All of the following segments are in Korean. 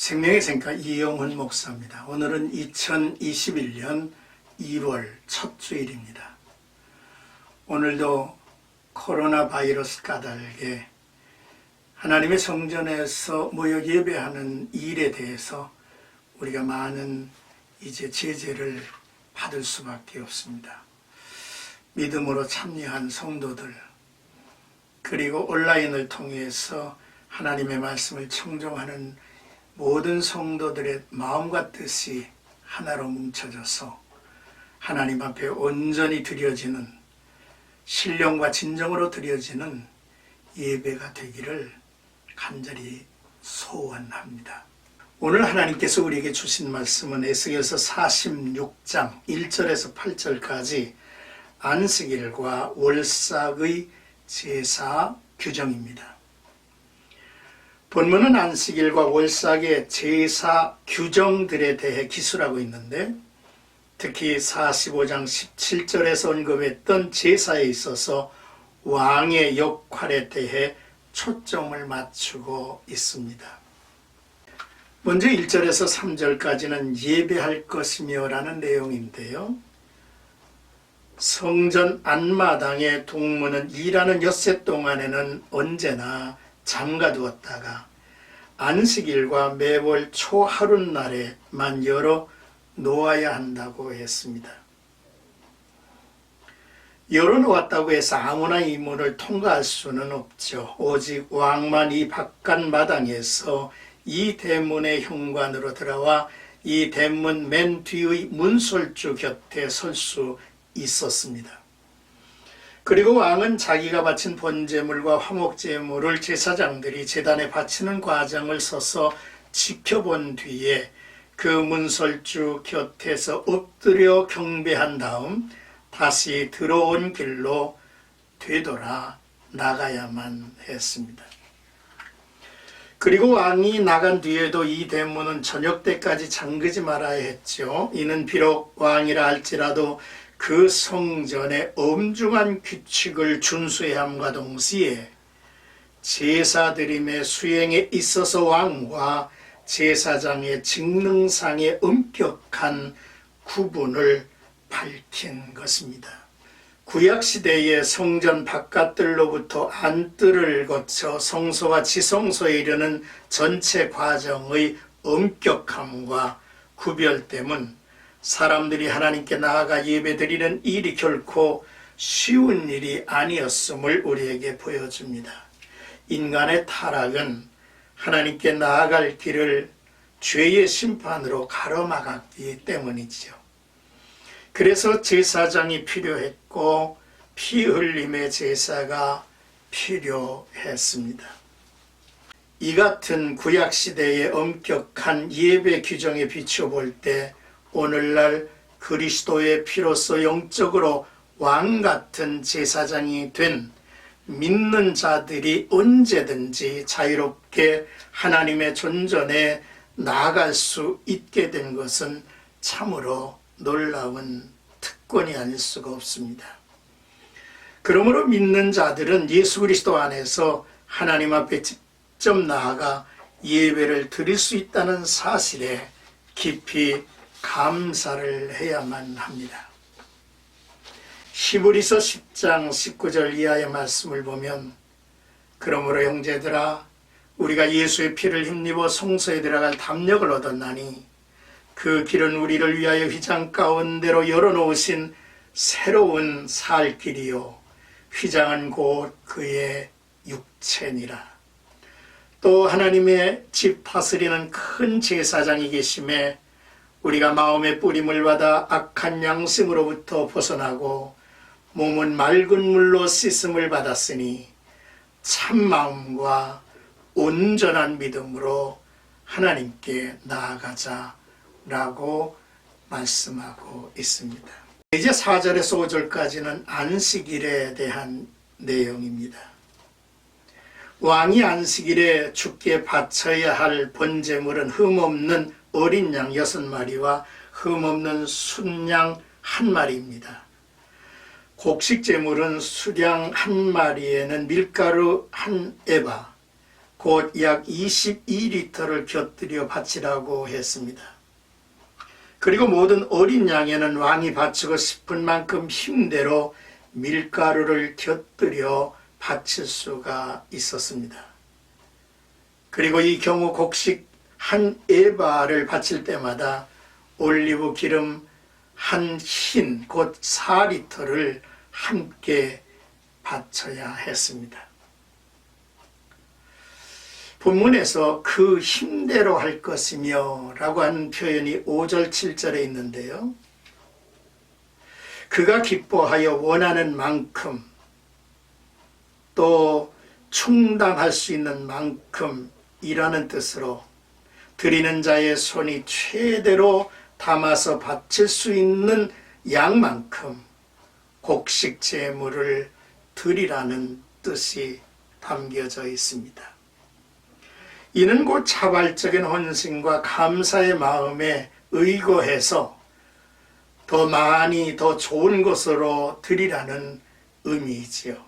생명의 생각 이영훈 목사입니다. 오늘은 2021년 2월 첫 주일입니다. 오늘도 코로나 바이러스 까닭에 하나님의 성전에서 모여 예배하는 일에 대해서 우리가 많은 이제 제재를 받을 수밖에 없습니다. 믿음으로 참여한 성도들, 그리고 온라인을 통해서 하나님의 말씀을 청종하는 모든 성도들의 마음과 뜻이 하나로 뭉쳐져서 하나님 앞에 온전히 드려지는 신령과 진정으로 드려지는 예배가 되기를 간절히 소원합니다. 오늘 하나님께서 우리에게 주신 말씀은 에스겔서 46장 1절에서 8절까지 안식일과 월삭의 제사 규정입니다. 본문은 안식일과 월삭의 제사 규정들에 대해 기술하고 있는데 특히 45장 17절에서 언급했던 제사에 있어서 왕의 역할에 대해 초점을 맞추고 있습니다. 먼저 1절에서 3절까지는 예배할 것이며 라는 내용인데요. 성전 안마당의 동문은 일하는 엿새 동안에는 언제나 잠가두었다가 안식일과 매월 초하룻날에만 열어 놓아야 한다고 했습니다. 열어놓았다고 해서 아무나 이 문을 통과할 수는 없죠. 오직 왕만 이 바깥 마당에서 이 대문의 현관으로 들어와 이 대문 맨 뒤의 문설주 곁에 설 수 있었습니다. 그리고 왕은 자기가 바친 번제물과 화목제물을 제사장들이 제단에 바치는 과정을 서서 지켜본 뒤에 그 문설주 곁에서 엎드려 경배한 다음 다시 들어온 길로 되돌아 나가야만 했습니다. 그리고 왕이 나간 뒤에도 이 대문은 저녁 때까지 잠그지 말아야 했죠. 이는 비록 왕이라 할지라도 그 성전의 엄중한 규칙을 준수해야 함과 동시에 제사드림의 수행에 있어서 왕과 제사장의 직능상의 엄격한 구분을 밝힌 것입니다. 구약시대의 성전 바깥들로부터 안뜰을 거쳐 성소와 지성소에 이르는 전체 과정의 엄격함과 구별됨은 사람들이 하나님께 나아가 예배드리는 일이 결코 쉬운 일이 아니었음을 우리에게 보여줍니다. 인간의 타락은 하나님께 나아갈 길을 죄의 심판으로 가로막았기 때문이지요. 그래서 제사장이 필요했고 피 흘림의 제사가 필요했습니다. 이 같은 구약 시대의 엄격한 예배 규정에 비추어 볼때 오늘날 그리스도의 피로서 영적으로 왕 같은 제사장이 된 믿는 자들이 언제든지 자유롭게 하나님의 존전에 나아갈 수 있게 된 것은 참으로 놀라운 특권이 아닐 수가 없습니다. 그러므로 믿는 자들은 예수 그리스도 안에서 하나님 앞에 직접 나아가 예배를 드릴 수 있다는 사실에 깊이 감사를 해야만 합니다. 히브리서 10장 19절 이하의 말씀을 보면 그러므로 형제들아 우리가 예수의 피를 힘입어 성소에 들어갈 담력을 얻었나니 그 길은 우리를 위하여 휘장 가운데로 열어놓으신 새로운 살 길이요 휘장은 곧 그의 육체니라 또 하나님의 집 다스리는 큰 제사장이 계심에 우리가 마음의 뿌림을 받아 악한 양심으로부터 벗어나고 몸은 맑은 물로 씻음을 받았으니 참 마음과 온전한 믿음으로 하나님께 나아가자라고 말씀하고 있습니다. 이제 4절에서 5절까지는 안식일에 대한 내용입니다. 왕이 안식일에 주께 바쳐야 할 번제물은 흠없는 어린 양 여섯 마리와 흠없는 순양 한 마리입니다. 곡식 제물은 수량 한 마리에는 밀가루 한 에바, 곧 약 22리터를 곁들여 바치라고 했습니다. 그리고 모든 어린 양에는 왕이 바치고 싶은 만큼 힘대로 밀가루를 곁들여 바칠 수가 있었습니다. 그리고 이 경우 곡식 한 에바를 바칠 때마다 올리브 기름 한 흰, 곧 4리터를 함께 바쳐야 했습니다. 본문에서 그 힘대로 할 것이며 라고 하는 표현이 5절, 7절에 있는데요. 그가 기뻐하여 원하는 만큼 또 충당할 수 있는 만큼 이라는 뜻으로 드리는 자의 손이 최대로 담아서 바칠 수 있는 양만큼 곡식 제물을 드리라는 뜻이 담겨져 있습니다. 이는 곧 자발적인 헌신과 감사의 마음에 의거해서 더 많이 더 좋은 것으로 드리라는 의미이지요.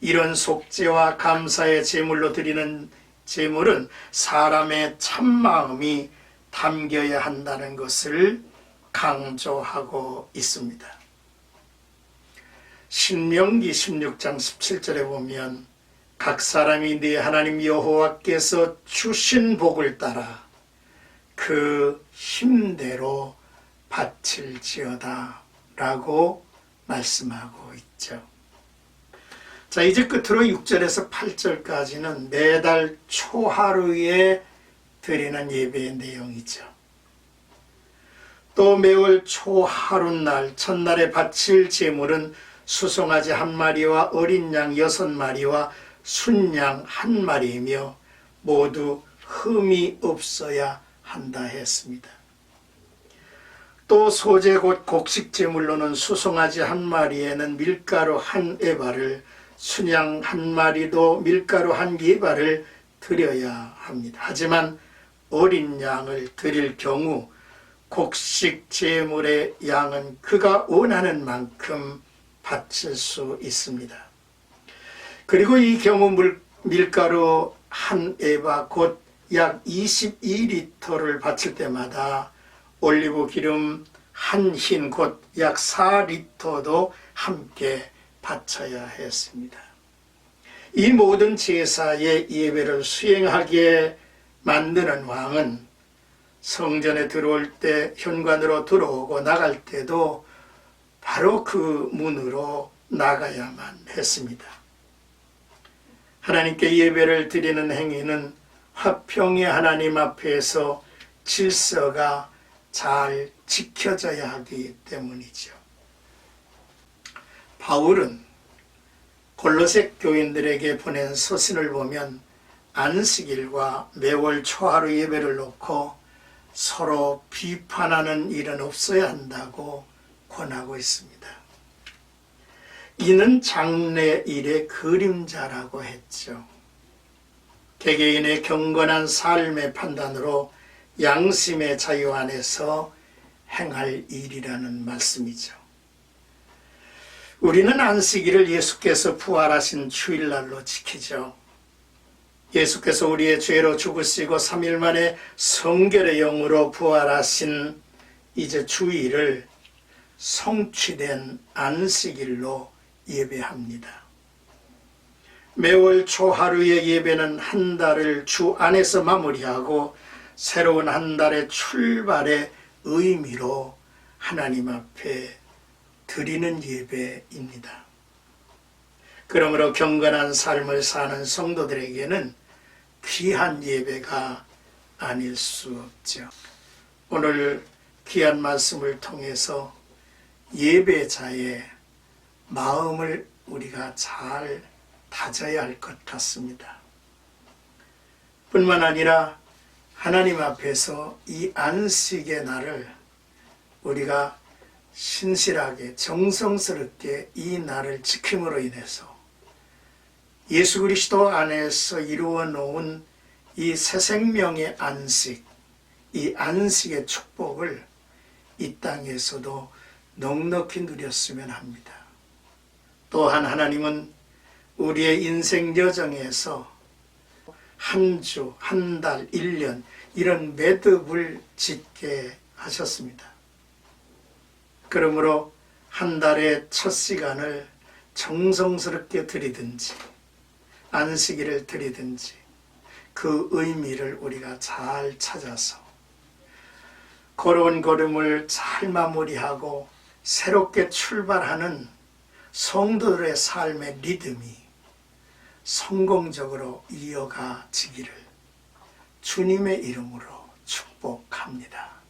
이런 속죄와 감사의 제물로 드리는 제물은 사람의 참마음이 담겨야 한다는 것을 강조하고 있습니다. 신명기 16장 17절에 보면 각 사람이 네 하나님 여호와께서 주신 복을 따라 그 힘대로 바칠지어다 라고 말씀하고 있죠. 자, 이제 끝으로 6절에서 8절까지는 매달 초하루에 드리는 예배의 내용이죠. 또 매월 초하룻날 첫날에 바칠 제물은 수송아지 한 마리와 어린 양 여섯 마리와 순양 한 마리이며 모두 흠이 없어야 한다 했습니다. 또 소재 곧 곡식 제물로는 수송아지 한 마리에는 밀가루 한 에바를 순양 한 마리도 밀가루 한 에바를 드려야 합니다. 하지만 어린 양을 드릴 경우 곡식 제물의 양은 그가 원하는 만큼 바칠 수 있습니다. 그리고 이 경우 물, 밀가루 한 에바 곧 약 22리터를 바칠 때마다 올리브 기름 한 흰 곧 약 4리터도 함께 바쳐야 했습니다. 이 모든 제사의 예배를 수행하게 만드는 왕은 성전에 들어올 때 현관으로 들어오고 나갈 때도 바로 그 문으로 나가야만 했습니다. 하나님께 예배를 드리는 행위는 화평의 하나님 앞에서 질서가 잘 지켜져야 하기 때문이죠. 바울은 골로색 교인들에게 보낸 서신을 보면 안식일과 매월 초하루 예배를 놓고 서로 비판하는 일은 없어야 한다고 권하고 있습니다. 이는 장래 일의 그림자라고 했죠. 개개인의 경건한 삶의 판단으로 양심의 자유 안에서 행할 일이라는 말씀이죠. 우리는 안식일을 예수께서 부활하신 주일날로 지키죠. 예수께서 우리의 죄로 죽으시고 3일 만에 성결의 영으로 부활하신 이제 주일을 성취된 안식일로 예배합니다. 매월 초하루의 예배는 한 달을 주 안에서 마무리하고 새로운 한 달의 출발의 의미로 하나님 앞에 드리는 예배입니다. 그러므로 경건한 삶을 사는 성도들에게는 귀한 예배가 아닐 수 없죠. 오늘 귀한 말씀을 통해서 예배자의 마음을 우리가 잘 다져야 할 것 같습니다. 뿐만 아니라 하나님 앞에서 이 안식의 날을 우리가 신실하게 정성스럽게 이 날을 지킴으로 인해서 예수 그리스도 안에서 이루어 놓은 이 새 생명의 안식, 이 안식의 축복을 이 땅에서도 넉넉히 누렸으면 합니다. 또한 하나님은 우리의 인생 여정에서 한 주, 한 달, 일년 이런 매듭을 짓게 하셨습니다. 그러므로 한 달의 첫 시간을 정성스럽게 드리든지 안식일을 드리든지 그 의미를 우리가 잘 찾아서 걸어온 걸음을 잘 마무리하고 새롭게 출발하는 성도들의 삶의 리듬이 성공적으로 이어가지기를 주님의 이름으로 축복합니다.